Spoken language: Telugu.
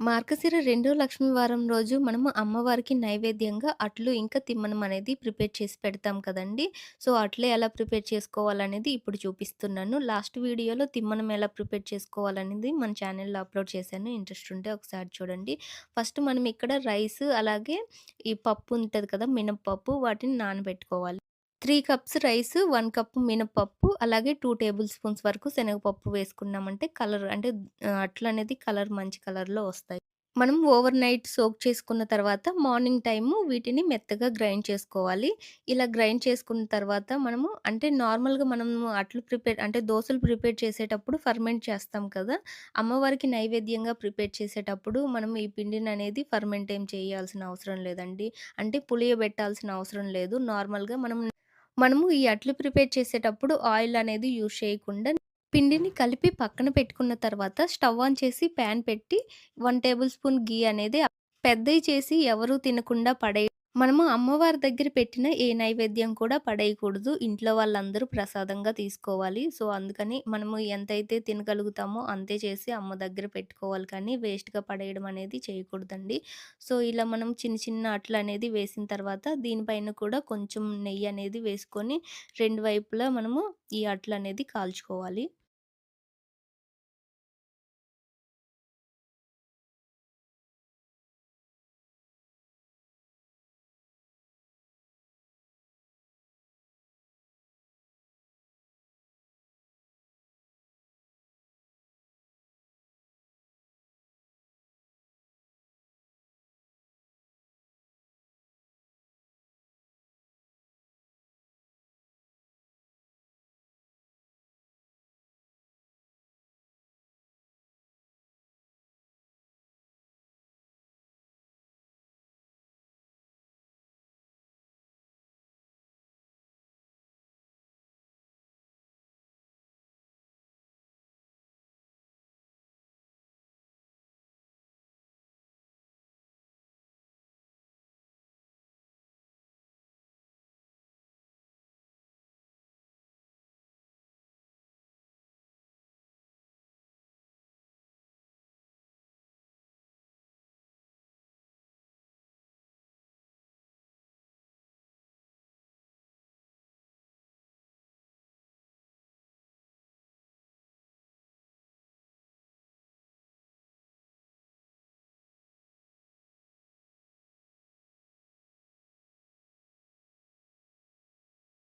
మార్గశిర రెండో లక్ష్మి వారం రోజు మనము అమ్మవారికి నైవేద్యంగా అట్లు ఇంకా తిమ్మనం అనేది ప్రిపేర్ చేసి పెడతాం కదండీ! సో, అట్లే ఎలా ప్రిపేర్ చేసుకోవాలనేది ఇప్పుడు చూపిస్తున్నాను. లాస్ట్ వీడియోలో తిమ్మనం ఎలా ప్రిపేర్ చేసుకోవాలనేది మన ఛానల్‌లో అప్‌లోడ్ చేశాను. ఇంట్రెస్ట్ ఉంటే ఒకసారి చూడండి. ఫస్ట్ మనం ఇక్కడ రైస్ అలాగే ఈ పప్పు ఉంటుంది కదా! మినపప్పు వాటిని నానబెట్టుకోవాలి. Three cups rice, one cup మినపప్పు అలాగే టూ టేబుల్ స్పూన్స్ వరకు శనగపప్పు వేసుకున్నామంటే కలర్ అంటే అట్లు అనేది కలర్ మంచి కలర్‌లో వస్తాయి. మనం ఓవర్ నైట్ సోక్ చేసుకున్న తర్వాత మార్నింగ్ టైము వీటిని మెత్తగా గ్రైండ్ చేసుకోవాలి. ఇలా గ్రైండ్ చేసుకున్న తర్వాత మనము అంటే నార్మల్‌గా మనము అట్లు ప్రిపేర్ అంటే దోశలు ప్రిపేర్ చేసేటప్పుడు ఫర్మెంట్ చేస్తాం కదా! అమ్మవారికి నైవేద్యంగా ప్రిపేర్ చేసేటప్పుడు మనం ఈ పిండిననేది ఫర్మెంట్ ఏం చేయాల్సిన అవసరం లేదండి. అంటే పులియబెట్టాల్సిన అవసరం లేదు. నార్మల్‌గా మనం మనము ఈ అట్లు ప్రిపేర్ చేసేటప్పుడు ఆయిల్ అనేది యూజ్ చేయకుండా పిండిని కలిపి పక్కన పెట్టుకున్న తర్వాత స్టవ్ ఆన్ చేసి ప్యాన్ పెట్టి వన్ టేబుల్ స్పూన్ ఘీ అనేది పెద్దయి చేసి ఎవరు తినకుండా పడే మనము అమ్మవారి దగ్గర పెట్టిన ఏ నైవేద్యం కూడా పడేయకూడదు. ఇంట్లో వాళ్ళందరూ ప్రసాదంగా తీసుకోవాలి. సో, అందుకని మనము ఎంతైతే తినగలుగుతామో అంతే చేసి అమ్మ దగ్గర పెట్టుకోవాలి కానీ వేస్ట్‌గా పడేయడం అనేది చేయకూడదండి. సో, ఇలా మనం చిన్న చిన్న అట్లనేది వేసిన తర్వాత దీనిపైన కూడా కొంచెం నెయ్యి అనేది వేసుకొని రెండు వైపులా మనము ఈ అట్లు అనేది కాల్చుకోవాలి.